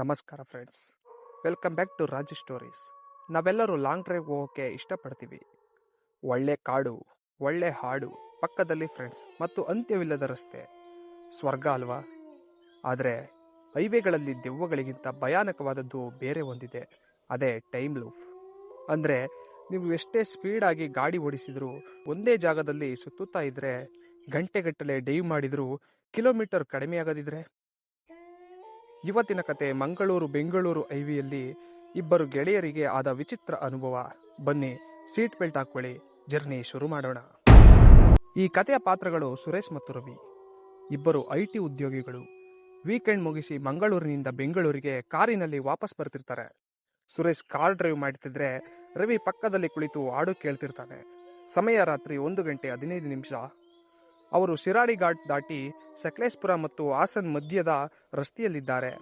ನಮಸ್ಕಾರ friends. Welcome back to Raj stories. ನಾವೆಲ್ಲರೂ long drive ಹೋಗೋಕ್ಕೆ ಇಷ್ಟಪಡ್ತೀವಿ. ಒಳ್ಳೆ ಕಾಡು, ಒಳ್ಳೆ ಹಾಡು ಪಕ್ಕದಲ್ಲಿ ಫ್ರೆಂಡ್ಸ್ ಮತ್ತು ಅಂತ್ಯವಿಲ್ಲದ ರಸ್ತೆ. ಸ್ವರ್ಗ ಅಲ್ವಾ? ಆದರೆ ಹೈವೇಗಳಲ್ಲಿ ದೆವ್ವಗಳಿಗಿಂತ ಭಯಾನಕವಾದದ್ದು ಬೇರೆ ಒಂದಿದೆ. ಅದೇ ಟೈಮ್ ಲೂಫ್ ಅಂದರೆ ನೀವು ಎಷ್ಟೇ ಸ್ಪೀಡಾಗಿ ಗಾಡಿ ಓಡಿಸಿದರೂ ಒಂದೇ ಜಾಗದಲ್ಲಿ ಸುತ್ತುತ್ತಾ ಇದ್ದರೆ ಗಂಟೆಗಟ್ಟಲೆ ಡೈವ್ ಮಾಡಿದರೂ ಕಿಲೋಮೀಟರ್ ಕಡಿಮೆ ಆಗದಿದ್ರೆ? ಇವತ್ತಿನ ಕತೆ ಮಂಗಳೂರು ಬೆಂಗಳೂರು ಐವಿಯಲ್ಲಿ ಇಬ್ಬರು ಗೆಳೆಯರಿಗೆ ಆದ ವಿಚಿತ್ರ ಅನುಭವ. ಬನ್ನಿ, ಸೀಟ್ ಬೆಲ್ಟ್ ಹಾಕೊಳ್ಳಿ ಜರ್ನಿ ಶುರು ಮಾಡೋಣ. ಈ ಕಥೆಯ ಪಾತ್ರಗಳು ಸುರೇಶ್ ಮತ್ತು ರವಿ. ಇಬ್ಬರು ಐ ಟಿ ಉದ್ಯೋಗಿಗಳು. ವೀಕೆಂಡ್ ಮುಗಿಸಿ ಮಂಗಳೂರಿನಿಂದ ಬೆಂಗಳೂರಿಗೆ ಕಾರಿನಲ್ಲಿ ವಾಪಸ್ ಬರ್ತಿರ್ತಾರೆ. ಸುರೇಶ್ ಕಾರ್ ಡ್ರೈವ್ ಮಾಡ್ತಿದ್ರೆ ರವಿ ಪಕ್ಕದಲ್ಲಿ ಕುಳಿತು ಹಾಡು ಕೇಳ್ತಿರ್ತಾನೆ. ಸಮಯ ರಾತ್ರಿ ಒಂದು ಗಂಟೆ ಹದಿನೈದು ನಿಮಿಷ. ಅವರು ಶಿರಾಡಿ ಘಾಟ್ ದಾಟಿ ಸಕಲೇಶ್ಪುರ ಮತ್ತು ಹಾಸನ್ ಮಧ್ಯದ ರಸ್ತೆಯಲ್ಲಿದ್ದಾರೆ.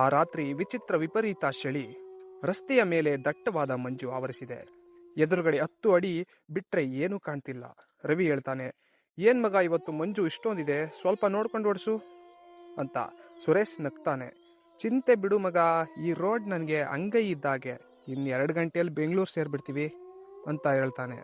ಆ ರಾತ್ರಿ ವಿಚಿತ್ರ ವಿಪರೀತ ಚಳಿ, ರಸ್ತೆಯ ಮೇಲೆ ದಟ್ಟವಾದ ಮಂಜು ಆವರಿಸಿದೆ. ಎದುರುಗಡೆ ಹತ್ತು ಅಡಿ ಬಿಟ್ರೆ ಏನೂ ಕಾಣ್ತಿಲ್ಲ. ರವಿ ಹೇಳ್ತಾನೆ, ಏನ್ ಮಗ, ಇವತ್ತು ಮಂಜು ಇಷ್ಟೊಂದಿದೆ, ಸ್ವಲ್ಪ ನೋಡ್ಕೊಂಡು ಓಡಿಸು ಅಂತ ಸುರೇಶ್ ನಗ್ತಾನೆ. ಚಿಂತೆ ಬಿಡು ಮಗ, ಈ ರೋಡ್ ನನಗೆ ಅಂಗೈ ಇದ್ದಾಗೆ ಇನ್ನು ಎರಡು ಗಂಟೆಯಲ್ಲಿ ಬೆಂಗಳೂರು ಸೇರ್ಬಿಡ್ತೀವಿ ಅಂತ ಹೇಳ್ತಾನೆ.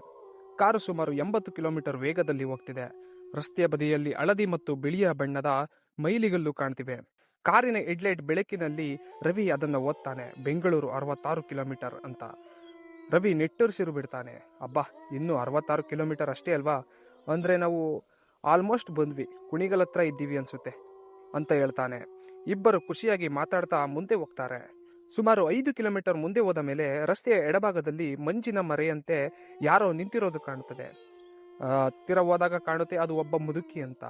ಕಾರು ಸುಮಾರು ಎಂಬತ್ತು ಕಿಲೋಮೀಟರ್ ವೇಗದಲ್ಲಿ ಹೋಗ್ತಿದೆ. ರಸ್ತೆಯ ಬದಿಯಲ್ಲಿ ಹಳದಿ ಮತ್ತು ಬಿಳಿಯ ಬಣ್ಣದ ಮೈಲಿಗಲ್ಲು ಕಾಣ್ತಿವೆ. ಕಾರಿನ ಹೆಡ್ಲೈಟ್ ಬೆಳಕಿನಲ್ಲಿ ರವಿ ಅದನ್ನು ಓದ್ತಾನೆ. ಬೆಂಗಳೂರು ಅರವತ್ತಾರು ಕಿಲೋಮೀಟರ್ ಅಂತ. ರವಿ ನೆಟ್ಟುರಿಸಿರು ಬಿಡ್ತಾನೆ. ಅಬ್ಬಾ, ಇನ್ನು ಅರವತ್ತಾರು ಕಿಲೋಮೀಟರ್ ಅಷ್ಟೇ ಅಲ್ವಾ? ಅಂದ್ರೆ ನಾವು ಆಲ್ಮೋಸ್ಟ್ ಬಂದ್ವಿ. ಕುಣಿಗಲ್ ಹತ್ರ ಇದ್ದೀವಿ ಅನ್ಸುತ್ತೆ ಅಂತ ಹೇಳ್ತಾನೆ. ಇಬ್ಬರು ಖುಷಿಯಾಗಿ ಮಾತಾಡ್ತಾ ಮುಂದೆ ಹೋಗ್ತಾರೆ. ಸುಮಾರು ಐದು ಕಿಲೋಮೀಟರ್ ಮುಂದೆ ಹೋದ ಮೇಲೆ ರಸ್ತೆಯ ಎಡಭಾಗದಲ್ಲಿ ಮಂಜಿನ ಮರೆಯಂತೆ ಯಾರೋ ನಿಂತಿರೋದು ಕಾಣುತ್ತದೆ ಹತ್ತಿರ ಹೋದಾಗ ಕಾಣುತ್ತೆ ಅದು ಒಬ್ಬ ಮುದುಕಿ ಅಂತ.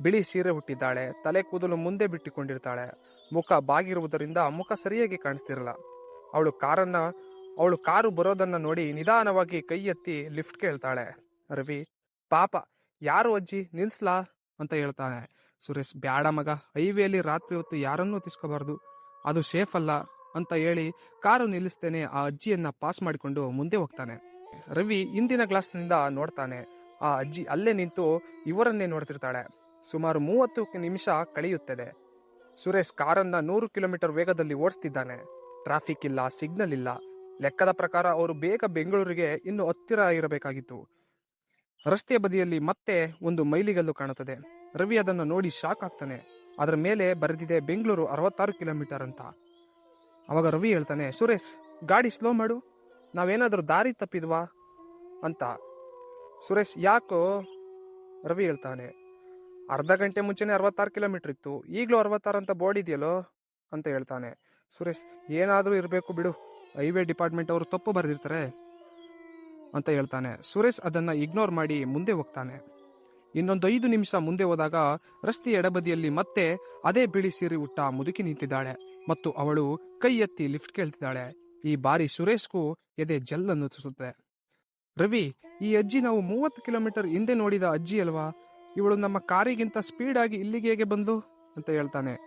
ಬಿಳಿ ಸೀರೆ ಹುಟ್ಟಿದ್ದಾಳೆ ತಲೆ ಕೂದಲು ಮುಂದೆ ಬಿಟ್ಟಿಕೊಂಡಿರ್ತಾಳೆ, ಮುಖ ಬಾಗಿರುವುದರಿಂದ ಮುಖ ಸರಿಯಾಗಿ ಕಾಣಿಸ್ತಿರಲ್ಲ ಅವಳು ಕಾರನ್ನ, ಅವಳು ಕಾರು ಬರೋದನ್ನ ನೋಡಿ ನಿಧಾನವಾಗಿ ಕೈ ಎತ್ತಿ ಲಿಫ್ಟ್ ಕೇಳ್ತಾಳೆ. ರವಿ, ಪಾಪ, ಯಾರು ಅಜ್ಜಿ? ನಿಲ್ಸ್ಲಾ? ಅಂತ ಹೇಳ್ತಾನೆ. ಸುರೇಶ್, ಬ್ಯಾಡ ಮಗ, ಹೈವೇಲಿ ರಾತ್ರಿ ಹೊತ್ತು ಯಾರನ್ನೂ ತಿಸ್ಕೋಬಾರ್ದು. ಅದು ಸೇಫ್ ಅಲ್ಲ, ಅಂತ ಹೇಳಿ ಕಾರು ನಿಲ್ಲಿಸ್ತೇನೆ ಆ ಅಜ್ಜಿಯನ್ನ ಪಾಸ್ ಮಾಡಿಕೊಂಡು ಮುಂದೆ ಹೋಗ್ತಾನೆ. ರವಿ ಇಂದಿನ ಗ್ಲಾಸ್ನಿಂದ ನೋಡ್ತಾನೆ. ಆ ಅಜ್ಜಿ ಅಲ್ಲೇ ನಿಂತು ಇವರನ್ನೇ ನೋಡ್ತಿರ್ತಾಳೆ. ಸುಮಾರು ಮೂವತ್ತು ನಿಮಿಷ ಕಳೆಯುತ್ತದೆ. ಸುರೇಶ್ ಕಾರನ್ನ ನೂರು ಕಿಲೋಮೀಟರ್ ವೇಗದಲ್ಲಿ ಓಡಿಸ್ತಿದ್ದಾನೆ. ಟ್ರಾಫಿಕ್ ಇಲ್ಲ, ಸಿಗ್ನಲ್ ಇಲ್ಲ. ಲೆಕ್ಕದ ಪ್ರಕಾರ ಅವರು ಬೇಗ ಬೆಂಗಳೂರಿಗೆ ಇನ್ನು ಹತ್ತಿರ ಇರಬೇಕಾಗಿತ್ತು. ರಸ್ತೆಯ ಬದಿಯಲ್ಲಿ ಮತ್ತೆ ಒಂದು ಮೈಲಿಗಲ್ಲು ಕಾಣುತ್ತದೆ. ರವಿ ಅದನ್ನು ನೋಡಿ ಶಾಕ್ ಆಗ್ತಾನೆ. ಅದರ ಮೇಲೆ ಬರೆದಿದೆ ಬೆಂಗಳೂರು ಅರವತ್ತಾರು ಕಿಲೋಮೀಟರ್ ಅಂತ. ಅವಾಗ ರವಿ ಹೇಳ್ತಾನೆ, ಸುರೇಶ್, ಗಾಡಿ ಸ್ಲೋ ಮಾಡು. ನಾವೇನಾದ್ರೂ ದಾರಿ ತಪ್ಪಿದ್ವಾ ಅಂತ ಸುರೇಶ್ ಯಾಕೋ ರವಿ ಹೇಳ್ತಾನೆ. ಅರ್ಧ ಗಂಟೆ ಮುಂಚೆನೆ ಅರವತ್ತಾರು ಕಿಲೋಮೀಟರ್ ಇತ್ತು. ಈಗಲೂ ಅರವತ್ತಾರು ಅಂತ ಬೋರ್ಡ್ ಇದೆಯಲ್ಲೋ ಅಂತ ಹೇಳ್ತಾನೆ. ಸುರೇಶ್, ಏನಾದರೂ ಇರಬೇಕು ಬಿಡು. ಹೈವೇ ಡಿಪಾರ್ಟ್ಮೆಂಟ್ ಅವರು ತಪ್ಪು ಬರೆದಿರ್ತಾರೆ ಅಂತ ಹೇಳ್ತಾನೆ. ಸುರೇಶ್ ಅದನ್ನು ಇಗ್ನೋರ್ ಮಾಡಿ ಮುಂದೆ ಹೋಗ್ತಾನೆ. ಇನ್ನೊಂದು ಐದು ನಿಮಿಷ ಮುಂದೆ ಹೋದಾಗ ರಸ್ತೆ ಎಡಬದಿಯಲ್ಲಿ ಮತ್ತೆ ಅದೇ ಬಿಳಿ ಸೀರೆ ಉಟ್ಟ ಮುದುಕಿ ನಿಂತಿದ್ದಾಳೆ ಮತ್ತು ಅವಳು ಕೈ ಎತ್ತಿ ಲಿಫ್ಟ್ ಕೇಳ್ತಿದ್ದಾಳೆ. ಈ ಬಾರಿ ಸುರೇಶ್ಗೂ ಎದೆ ಜಲ್ ಅನ್ನಿಸುತ್ತೆ. ರವಿ, ಈ ಅಜ್ಜಿ ನಾವು ಮೂವತ್ತು ಕಿಲೋಮೀಟರ್ ಹಿಂದೆ ನೋಡಿದ ಅಜ್ಜಿ ಅಲ್ವಾ? ಇವಳು ನಮ್ಮ ಕಾರಿಗಿಂತ ಸ್ಪೀಡ್ ಆಗಿ ಇಲ್ಲಿಗೆ ಹೇಗೆ ಬಂದು ಅಂತ ಹೇಳ್ತಾನೆ.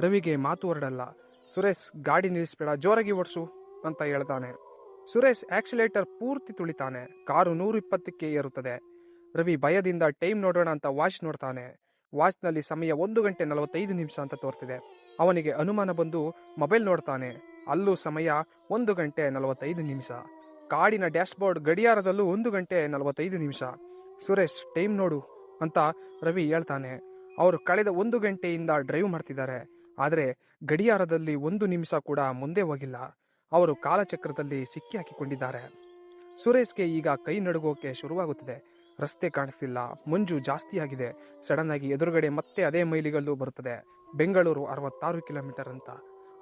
ರವಿಗೆ ಮಾತು ಹೊರಡಲ್ಲ. ಸುರೇಶ್, ಗಾಡಿ ನಿಲ್ಲಿಸ್ಬೇಡ, ಜೋರಾಗಿ ಓಡಿಸು ಅಂತ ಹೇಳ್ತಾನೆ. ಸುರೇಶ್ ಆಕ್ಸಿಲೇಟರ್ ಪೂರ್ತಿ ತುಳಿತಾನೆ. ಕಾರು ನೂರ ಇಪ್ಪತ್ತಕ್ಕೆ ಏರುತ್ತದೆ. ರವಿ ಭಯದಿಂದ ಟೈಮ್ ನೋಡೋಣ ಅಂತ ವಾಚ್ ನೋಡ್ತಾನೆ. ವಾಚ್ನಲ್ಲಿ ಸಮಯ ಒಂದು ಗಂಟೆ ನಲವತ್ತೈದು ನಿಮಿಷ ಅಂತ ತೋರ್ತಿದೆ. ಅವನಿಗೆ ಅನುಮಾನ ಬಂದು ಮೊಬೈಲ್ ನೋಡ್ತಾನೆ. ಅಲ್ಲೂ ಸಮಯ ಒಂದು ಗಂಟೆ ನಲವತ್ತೈದು ನಿಮಿಷ. ಕಾಡಿನ ಡ್ಯಾಶ್ಬೋರ್ಡ್ ಗಡಿಯಾರದಲ್ಲೂ ಒಂದು ಗಂಟೆ ನಲವತ್ತೈದು ನಿಮಿಷ. ಸುರೇಶ್, ಟೈಮ್ ನೋಡು ಅಂತ ರವಿ ಹೇಳ್ತಾನೆ. ಅವರು ಕಳೆದ ಒಂದು ಗಂಟೆಯಿಂದ ಡ್ರೈವ್ ಮಾಡ್ತಿದ್ದಾರೆ. ಆದರೆ ಗಡಿಯಾರದಲ್ಲಿ ಒಂದು ನಿಮಿಷ ಕೂಡ ಮುಂದೆ ಹೋಗಿಲ್ಲ. ಅವರು ಕಾಲಚಕ್ರದಲ್ಲಿ ಸಿಕ್ಕಿ ಹಾಕಿಕೊಂಡಿದ್ದಾರೆ. ಸುರೇಶ್ಗೆ ಈಗ ಕೈ ನಡುಗೋಕೆ ಶುರುವಾಗುತ್ತಿದೆ. ರಸ್ತೆ ಕಾಣಿಸ್ತಿಲ್ಲ. ಮಂಜು ಜಾಸ್ತಿ ಆಗಿದೆ. ಸಡನ್ ಆಗಿ ಎದುರುಗಡೆ ಮತ್ತೆ ಅದೇ ಮೈಲಿಗಲ್ಲು ಬರುತ್ತದೆ. ಬೆಂಗಳೂರು ಅರವತ್ತಾರು ಕಿಲೋಮೀಟರ್ ಅಂತ.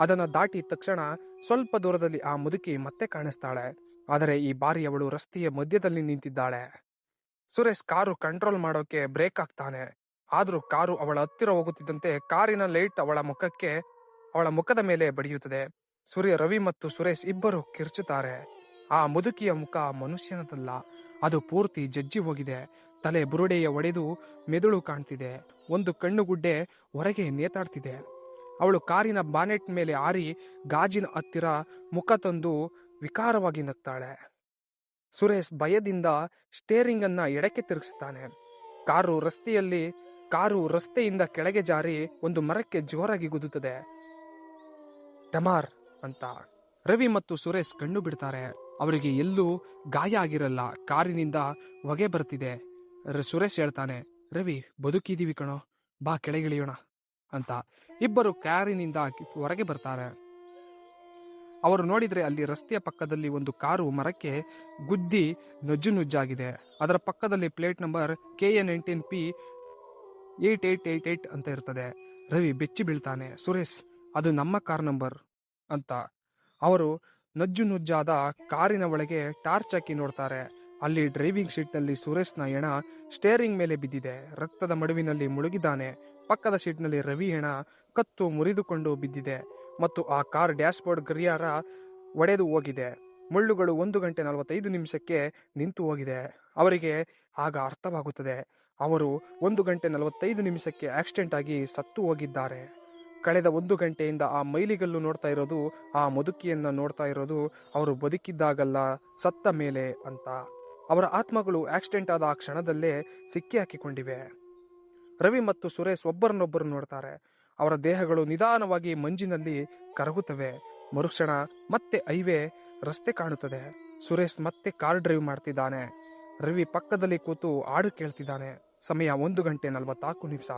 ಅದನ್ನ ದಾಟಿ ತಕ್ಷಣ ಸ್ವಲ್ಪ ದೂರದಲ್ಲಿ ಆ ಮುದುಕಿ ಮತ್ತೆ ಕಾಣಿಸ್ತಾಳೆ. ಆದರೆ ಈ ಬಾರಿ ಅವಳು ರಸ್ತೆಯ ಮಧ್ಯದಲ್ಲಿ ನಿಂತಿದ್ದಾಳೆ. ಸುರೇಶ್ ಕಾರು ಕಂಟ್ರೋಲ್ ಮಾಡೋಕೆ ಬ್ರೇಕ್ ಹಾಕ್ತಾನೆ. ಆದ್ರೂ ಕಾರು ಅವಳ ಹತ್ತಿರ ಹೋಗುತ್ತಿದ್ದಂತೆ ಕಾರಿನ ಲೈಟ್ ಅವಳ ಮುಖಕ್ಕೆ, ಅವಳ ಮುಖದ ಮೇಲೆ ಬಡಿಯುತ್ತದೆ. ಸೂರ್ಯ, ರವಿ ಮತ್ತು ಸುರೇಶ್ ಇಬ್ಬರು ಕಿರ್ಚುತ್ತಾರೆ. ಆ ಮುದುಕಿಯ ಮುಖ ಮನುಷ್ಯನದಲ್ಲ. ಅದು ಪೂರ್ತಿ ಜಜ್ಜಿ ಹೋಗಿದೆ. ತಲೆ ಬುರುಡೆಯ ಒಡೆದು ಮೆದುಳು ಕಾಣ್ತಿದೆ. ಒಂದು ಕಣ್ಣುಗುಡ್ಡೆ ಹೊರಗೆ ನೇತಾಡ್ತಿದೆ. ಅವಳು ಕಾರಿನ ಬಾನೆಟ್ ಮೇಲೆ ಆರಿ ಗಾಜಿನ ಹತ್ತಿರ ಮುಖ ತಂದು ವಿಕಾರವಾಗಿ ನಗ್ತಾಳೆ. ಸುರೇಶ್ ಭಯದಿಂದ ಸ್ಟೇರಿಂಗ್ ಅನ್ನ ಎಡಕ್ಕೆ ತಿರುಗಿಸ್ತಾನೆ. ಕಾರು ರಸ್ತೆಯಲ್ಲಿ, ಕಾರು ರಸ್ತೆಯಿಂದ ಕೆಳಗೆ ಜಾರಿ ಒಂದು ಮರಕ್ಕೆ ಜೋರಾಗಿ ಗುದುತ್ತದೆ ಟಮಾರ್ ಅಂತ. ರವಿ ಮತ್ತು ಸುರೇಶ್ ಕಣ್ಣು ಬಿಡ್ತಾರೆ. ಅವರಿಗೆ ಎಲ್ಲೂ ಗಾಯ ಆಗಿರಲ್ಲ. ಕಾರಿನಿಂದ ಹೊಗೆ ಬರ್ತಿದೆ. ಸುರೇಶ್ ಹೇಳ್ತಾನೆ, ರವಿ, ಬದುಕಿದೀವಿ ಕಣೋ. ಬಾ, ಕೆಳಗಿಳಿಯೋಣ. ಅಂತ ಇಬ್ಬರು ಕಾರಿನಿಂದ ಹೊರಗೆ ಬರ್ತಾರೆ. ಅವರು ನೋಡಿದ್ರೆ ಅಲ್ಲಿ ರಸ್ತೆಯ ಪಕ್ಕದಲ್ಲಿ ಒಂದು ಕಾರು ಮರಕ್ಕೆ ಗುದ್ದಿ ನಜ್ಜು ನುಜ್ಜಾಗಿದೆ. ಅದರ ಪಕ್ಕದಲ್ಲಿ plate number K A nineteen P eight eight eight eight ಅಂತ ಇರ್ತದೆ. ರವಿ ಬೆಚ್ಚಿ ಬೀಳ್ತಾನೆ, ಸುರೇಶ್, ಅದು ನಮ್ಮ ಕಾರ್ ನಂಬರ್ ಅಂತ. ಅವರು ನಜ್ಜು ನುಜ್ಜಾದ ಕಾರಿನ ಒಳಗೆ ಟಾರ್ಚ್ ಹಾಕಿ ನೋಡ್ತಾರೆ. ಅಲ್ಲಿ ಡ್ರೈವಿಂಗ್ ಸೀಟ್ನಲ್ಲಿ ಸುರೇಶ್ನ ಎಣ ಸ್ಟೇರಿಂಗ್ ಮೇಲೆ ಬಿದ್ದಿದೆ. ರಕ್ತದ ಮಡುವಿನಲ್ಲಿ ಮುಳುಗಿದ್ದಾನೆ. ಪಕ್ಕದ ಸೀಟ್ನಲ್ಲಿ ರವಿ ಹೆಣ ಕತ್ತು ಮುರಿದುಕೊಂಡು ಬಿದ್ದಿದೆ ಮತ್ತು ಆ ಕಾರ್ ಡ್ಯಾಶ್ಬೋರ್ಡ್ ಗರಿಯಾರ ಒಡೆದು ಹೋಗಿದೆ. ಮುಳ್ಳುಗಳು ಒಂದು ಗಂಟೆ ನಲವತ್ತೈದು ನಿಮಿಷಕ್ಕೆ ನಿಂತು ಹೋಗಿದೆ. ಅವರಿಗೆ ಆಗ ಅರ್ಥವಾಗುತ್ತದೆ, ಅವರು ಒಂದು ಗಂಟೆ ನಲವತ್ತೈದು ನಿಮಿಷಕ್ಕೆ ಆಕ್ಸಿಡೆಂಟ್ ಆಗಿ ಸತ್ತು ಹೋಗಿದ್ದಾರೆ. ಕಳೆದ ಒಂದು ಗಂಟೆಯಿಂದ ಆ ಮೈಲಿಗಲ್ಲು ನೋಡ್ತಾ ಇರೋದು, ಆ ಮುದುಕಿಯನ್ನು ನೋಡ್ತಾ ಇರೋದು ಅವರು ಬದುಕಿದ್ದಾಗಲ್ಲ, ಸತ್ತ ಮೇಲೆ ಅಂತ. ಅವರ ಆತ್ಮಗಳು ಆಕ್ಸಿಡೆಂಟ್ ಆದ ಆ ಕ್ಷಣದಲ್ಲೇ ಸಿಕ್ಕಿ ಹಾಕಿಕೊಂಡಿವೆ. ರವಿ ಮತ್ತು ಸುರೇಶ್ ಒಬ್ಬರನ್ನೊಬ್ಬರು ನೋಡ್ತಾರೆ. ಅವರ ದೇಹಗಳು ನಿಧಾನವಾಗಿ ಮಂಜಿನಲ್ಲಿ ಕರಗುತ್ತವೆ. ಮರುಕ್ಷಣ ಮತ್ತೆ ಹೈವೇ ರಸ್ತೆ ಕಾಣುತ್ತದೆ. ಸುರೇಶ್ ಮತ್ತೆ ಕಾರ್ ಡ್ರೈವ್ ಮಾಡ್ತಿದ್ದಾನೆ. ರವಿ ಪಕ್ಕದಲ್ಲಿ ಕೂತು ಹಾಡು ಕೇಳ್ತಿದ್ದಾನೆ. ಸಮಯ ಒಂದು ಗಂಟೆ ನಲವತ್ನಾಲ್ಕು ನಿಮಿಷ.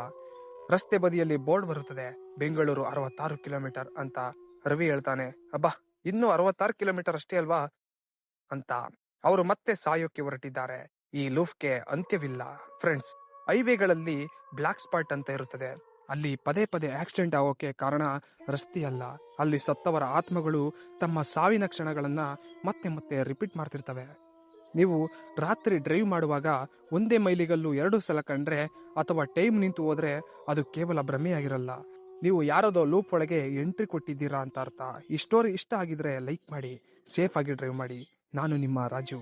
ರಸ್ತೆ ಬದಿಯಲ್ಲಿ ಬೋರ್ಡ್ ಬರುತ್ತದೆ. ಬೆಂಗಳೂರು ಅರವತ್ತಾರು ಕಿಲೋಮೀಟರ್ ಅಂತ ರವಿ ಹೇಳ್ತಾನೆ. ಅಬ್ಬಾ, ಇನ್ನೂ ಅರವತ್ತಾರು ಕಿಲೋಮೀಟರ್ ಅಷ್ಟೇ ಅಲ್ವಾ? ಅಂತ. ಅವರು ಮತ್ತೆ ಸಾಯೋಕೆ ಹೊರಟಿದ್ದಾರೆ. ಈ ಲೂಫ್ಗೆ ಅಂತ್ಯವಿಲ್ಲ. ಫ್ರೆಂಡ್ಸ್ ಹೈವೇಗಳಲ್ಲಿ ಬ್ಲಾಕ್ ಸ್ಪಾಟ್ ಅಂತ ಇರುತ್ತದೆ. ಅಲ್ಲಿ ಪದೇ ಪದೇ ಆಕ್ಸಿಡೆಂಟ್ ಆಗೋಕೆ ಕಾರಣ ರಸ್ತೆಯಲ್ಲ ಅಲ್ಲಿ ಸತ್ತವರ ಆತ್ಮಗಳು ತಮ್ಮ ಸಾವಿನ ಕ್ಷಣಗಳನ್ನು ಮತ್ತೆ ಮತ್ತೆ ರಿಪೀಟ್ ಮಾಡ್ತಿರ್ತವೆ. ನೀವು ರಾತ್ರಿ ಡ್ರೈವ್ ಮಾಡುವಾಗ ಒಂದೇ ಮೈಲಿಗಲ್ಲು ಎರಡು ಸಲ ಕಂಡ್ರೆ ಅಥವಾ ಟೈಮ್ ನಿಂತು ಹೋದ್ರೆ ಅದು ಕೇವಲ ಭ್ರಮೆಯಾಗಿರಲ್ಲ. ನೀವು ಯಾರದೋ ಲೂಪ್ ಒಳಗೆ ಎಂಟ್ರಿ ಕೊಟ್ಟಿದ್ದೀರಾ ಅಂತ ಅರ್ಥ. ಈ ಸ್ಟೋರಿ ಇಷ್ಟ ಆಗಿದ್ರೆ ಲೈಕ್ ಮಾಡಿ, ಸೇಫ್ ಆಗಿ ಡ್ರೈವ್ ಮಾಡಿ. ನಾನು ನಿಮ್ಮ ರಾಜು.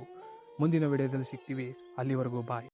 ಮುಂದಿನ ವಿಡಿಯೋದಲ್ಲಿ ಸಿಗ್ತೀವಿ. ಅಲ್ಲಿವರೆಗೂ ಬಾಯ್.